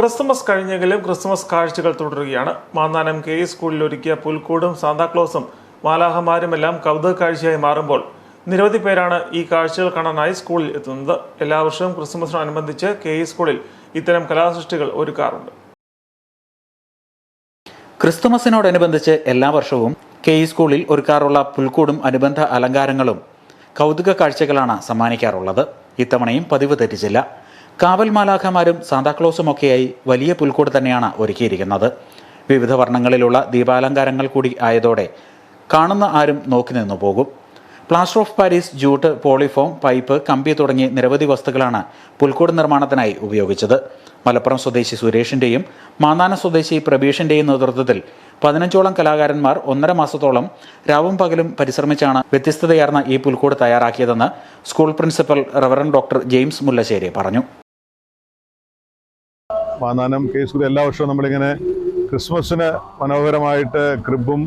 Christmas കഴിഞ്ഞെങ്കിലും Christmas കാഴ്ചകൾ തുടരുകയാണ്. മാന്നാനം കെ ഇ സ്കൂളിൽ ഒരുക്കിയ പുൽക്കൂടും സാന്താക്ലോസും മാലാഹമാരുമെല്ലാം കൗതുക കാഴ്ചയായി മാറുമ്പോൾ നിരവധി പേരാണ് ഈ കാഴ്ചകൾ കാണാനായി സ്കൂളിൽ എത്തുന്നത്. എല്ലാ വർഷവും ക്രിസ്മസിനോടനുബന്ധിച്ച് കെ ഇ സ്കൂളിൽ ഇത്തരം കലാസൃഷ്ടികൾ ഒരുക്കാറുണ്ട്. ക്രിസ്തുമസിനോടനുബന്ധിച്ച് എല്ലാ വർഷവും കെ ഇ സ്കൂളിൽ ഒരുക്കാറുള്ള പുൽക്കൂടും അനുബന്ധ അലങ്കാരങ്ങളും കൗതുക കാഴ്ചകളാണ് സമ്മാനിക്കാറുള്ളത്. ഇത്തവണയും പതിവ് തെറ്റിച്ചില്ല. കാവൽ മാലാഖമാരും സാന്താക്ലോസുമൊക്കെയായി വലിയ പുൽക്കൂട് തന്നെയാണ് ഒരുക്കിയിരിക്കുന്നത്. വിവിധ വർണങ്ങളിലുള്ള ദീപാലങ്കാരങ്ങൾ കൂടി ആയതോടെ കാണുന്ന ആരും നോക്കി നിന്നു പോകും. Plaster of Paris jute polyfoam pipe കമ്പി തുടങ്ങിയ നിരവധി വസ്തുക്കളാണ് പുൽക്കൂട് നിർമ്മാണത്തിനായി ഉപയോഗിച്ചത്. മലപ്പുറം സ്വദേശി സുരേഷിന്റെയും മാന്നാന സ്വദേശി പ്രബീഷിന്റെയും നേതൃത്വത്തിൽ പതിനഞ്ചോളം കലാകാരന്മാർ ഒന്നര മാസത്തോളം രാവും പകലും പരിശ്രമിച്ചാണ് വ്യത്യസ്തതയാർന്ന ഈ പുൽക്കൂട് തയ്യാറാക്കിയതെന്ന് school principal reverend doctor James Mullassery പറഞ്ഞു. മാന്നാനം കേസൂർ എല്ലാ വർഷവും നമ്മളിങ്ങനെ ക്രിസ്മസിന് മനോഹരമായിട്ട് ക്രിബും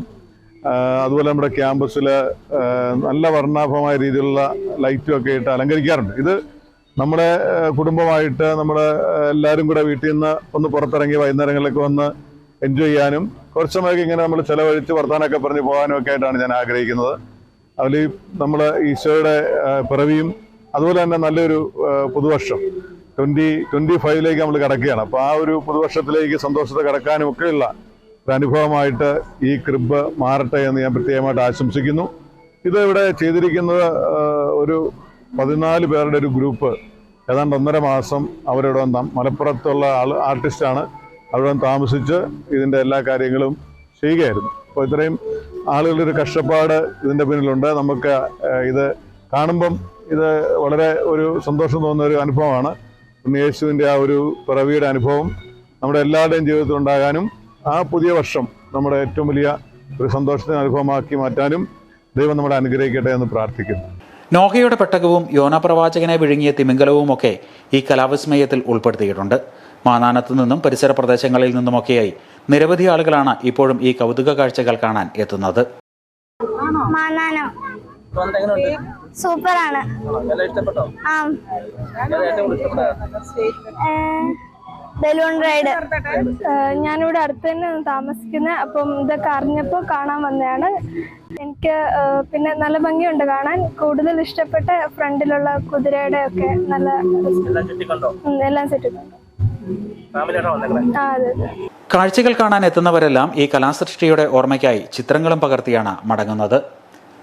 അതുപോലെ നമ്മുടെ ക്യാമ്പസിൽ നല്ല വർണാഭമായ രീതിയിലുള്ള ലൈറ്റും ഒക്കെ ഇട്ട് അലങ്കരിക്കാറുണ്ട്. ഇത് നമ്മുടെ കുടുംബമായിട്ട് നമ്മൾ എല്ലാവരും കൂടെ വീട്ടിൽ നിന്ന് ഒന്ന് പുറത്തിറങ്ങി വൈകുന്നേരങ്ങളിലൊക്കെ വന്ന് എൻജോയ് ചെയ്യാനും കുറച്ച് സമയമൊക്കെ ഇങ്ങനെ നമ്മൾ ചിലവഴിച്ച് വർത്താനമൊക്കെ പറഞ്ഞ് പോകാനും ഒക്കെ ആയിട്ടാണ് ഞാൻ ആഗ്രഹിക്കുന്നത്. അതിൽ നമ്മൾ ഈശോയുടെ പിറവിയും അതുപോലെ തന്നെ നല്ലൊരു പുതുവർഷം. ട്വന്റി ട്വന്റി ഫൈവിലേക്ക് നമ്മൾ കിടക്കുകയാണ്. അപ്പോൾ ആ ഒരു പുതുവർഷത്തിലേക്ക് സന്തോഷത്തെ കിടക്കാനും ഒക്കെയുള്ള ഒരു അനുഭവമായിട്ട് ഈ ക്രിബ് മാറട്ടെ എന്ന് ഞാൻ പ്രത്യേകമായിട്ട് ആശംസിക്കുന്നു. ഇത് ഇവിടെ ചെയ്തിരിക്കുന്നത് ഒരു പതിനാല് പേരുടെ ഒരു ഗ്രൂപ്പ് ഏതാണ്ട് ഒന്നര മാസം അവരിവിടെ വന്ന മലപ്പുറത്തുള്ള ആൾ ആർട്ടിസ്റ്റാണ് അവിടെ താമസിച്ച് ഇതിന്റെ എല്ലാ കാര്യങ്ങളും ചെയ്യുകയായിരുന്നു. അപ്പോൾ ഇത്രയും ആളുകളുടെ ഒരു കഷ്ടപ്പാട് ഇതിന്റെ പിന്നിലുണ്ട്. നമുക്ക് ഇത് കാണുമ്പം ഇത് വളരെ ഒരു സന്തോഷം തോന്നുന്ന ഒരു അനുഭവമാണ്. യേശുവിന്റെ ആ ഒരു പിറവിയുടെ അനുഭവം നമ്മുടെ എല്ലാവരുടെയും ജീവിതത്തിൽ ഉണ്ടാകാനും ആ പുതിയ വർഷം നമ്മുടെ ഏറ്റവും വലിയ ഒരു സന്തോഷത്തിന് അനുഭവമാക്കി മാറ്റാനും ദൈവം നമ്മളെ അനുഗ്രഹിക്കട്ടെ എന്ന് പ്രാർത്ഥിക്കുന്നു. നോഹയുടെ പെട്ടകവും യോനാ പ്രവാചകനെ വിഴുങ്ങിയ തിമിംഗലവും ഒക്കെ ഈ കലാവിസ്മയത്തിൽ ഉൾപ്പെടുത്തിയിട്ടുണ്ട്. മാനാനത്ത് നിന്നും പരിസര പ്രദേശങ്ങളിൽ നിന്നുമൊക്കെയായി നിരവധി ആളുകളാണ് ഇപ്പോഴും ഈ കൗതുക കാഴ്ചകൾ കാണാൻ എത്തുന്നത്. മാനാനം സൂപ്പറാണ്. ആ. Balloon ride. ഞാനിവിടെ അടുത്ത് തന്നെ താമസിക്കുന്നത് അപ്പം ഇതൊക്കെ അറിഞ്ഞപ്പോൾ കാണാൻ വന്നതാണ്. എനിക്ക് പിന്നെ നല്ല ഭംഗിയുണ്ട് കാണാൻ. കൂടുതൽ ഇഷ്ടപ്പെട്ട ഫ്രണ്ടിലുള്ള കുതിരയുടെ ഒക്കെ നല്ല എല്ലാം സെറ്റ് ആ അതെ അതെ. കാഴ്ചകൾ കാണാൻ എത്തുന്നവരെല്ലാം ഈ കലാസൃഷ്ടിയുടെ ഓർമ്മയ്ക്കായി ചിത്രങ്ങളും പകർത്തിയാണ് മടങ്ങുന്നത്.